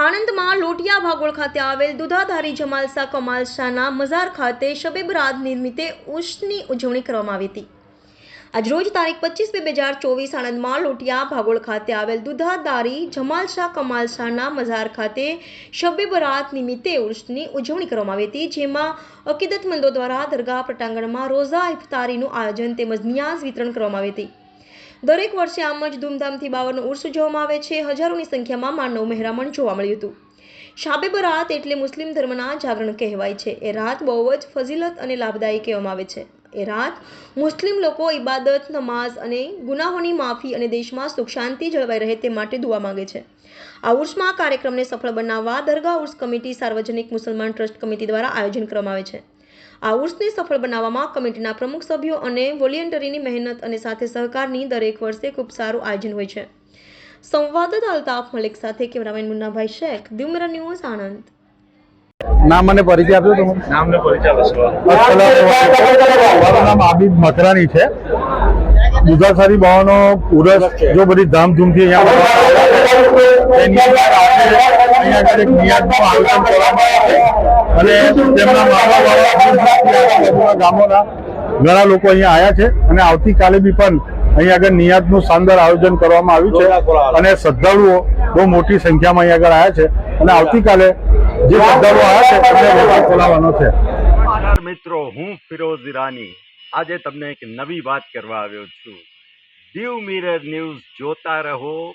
આણંદમાં લોટિયા ભાગોળ ખાતે આવેલ દુધાધારી જમાલસા કમાલશાના મઝાર ખાતે શબે બરાત નિમિત્તે ઉર્સની ઉજવણી કરવામાં આવી હતી. આજરોજ તારીખ પચીસ બે હજાર ચોવીસ આણંદમાં લોટિયા ભાગોળ ખાતે આવેલ દુધાધારી જમાલશાહ કમાલશાહના મઝાર ખાતે શબે બરાત નિમિત્તે ઉર્ષની ઉજવણી કરવામાં આવી હતી, જેમાં અકીદતમંદો દ્વારા દરગાહ પટાંગણમાં રોઝા ઇફતારીનું આયોજન તેમજ નિયાઝ વિતરણ કરવામાં આવી હતી. દરેક વર્ષે આમ જ ધૂમધામથી બાવરનો ઉર્સ ઉજવવામાં આવે છે. હજારોની સંખ્યામાં માનવ મહેરામણ જોવા મળ્યું હતું. શાબે બરાત એટલે મુસ્લિમ ધર્મના જાગરણ કહેવાય છે. એ રાત બહુ જ ફઝીલત અને લાભદાયી કહેવામાં આવે છે. એ રાત મુસ્લિમ લોકો ઇબાદત, નમાઝ અને ગુનાહોની માફી અને દેશમાં સુખ, શાંતિ જળવાઈ રહે તે માટે દુઆ માંગે છે. આ ઉર્સમાં કાર્યક્રમને સફળ બનાવવા દરગાહ ઉર્સ કમિટી, સાર્વજનિક મુસલમાન ટ્રસ્ટ કમિટી દ્વારા આયોજન કરવામાં આવે છે. આ ઉર્સને સફળ બનાવવામાં કમિટીના પ્રમુખ સભ્યો અને વોલિયન્ટરીની મહેનત અને સાથે સહકારની દરેક વર્ષે ખૂબ સારું આયોજન હોય છે. સંવાદદાતા અલ્તાફ મલિક સાથે કેમેરામેન મુન્નાભાઈ શેખ દ્યુમરા ન્યૂઝ આણંદ. નામ મને પરિચય આપજો તમે. નામને પરિચય આપશો મારું નામ આબિદ મકરાની છે. દુધાસારી બહાનો ઉરસ જો બધી ધામધૂમથી અહીંયા ઘણા લોકો અહીંયા આવ્યા છે અને આવતીકાલે બી પણ અહીંયા આગળ નિયાતનું શાનદાર આયોજન કરવામાં આવ્યું છે. અને શ્રદ્ધાળુઓ બહુ મોટી સંખ્યામાં અહીંયા આગળ આવ્યા છે. અને આવતીકાલે જે શ્રદ્ધાળુઓ આવ્યા છે, તેમને ખોલાવવાનો છે. મિત્રો, હું ફિરોઝ ઈરાની. આજે તમને એક નવી વાત કરવા આવ્યો છું. દીવ મિરર ન્યૂઝ જોતા રહો.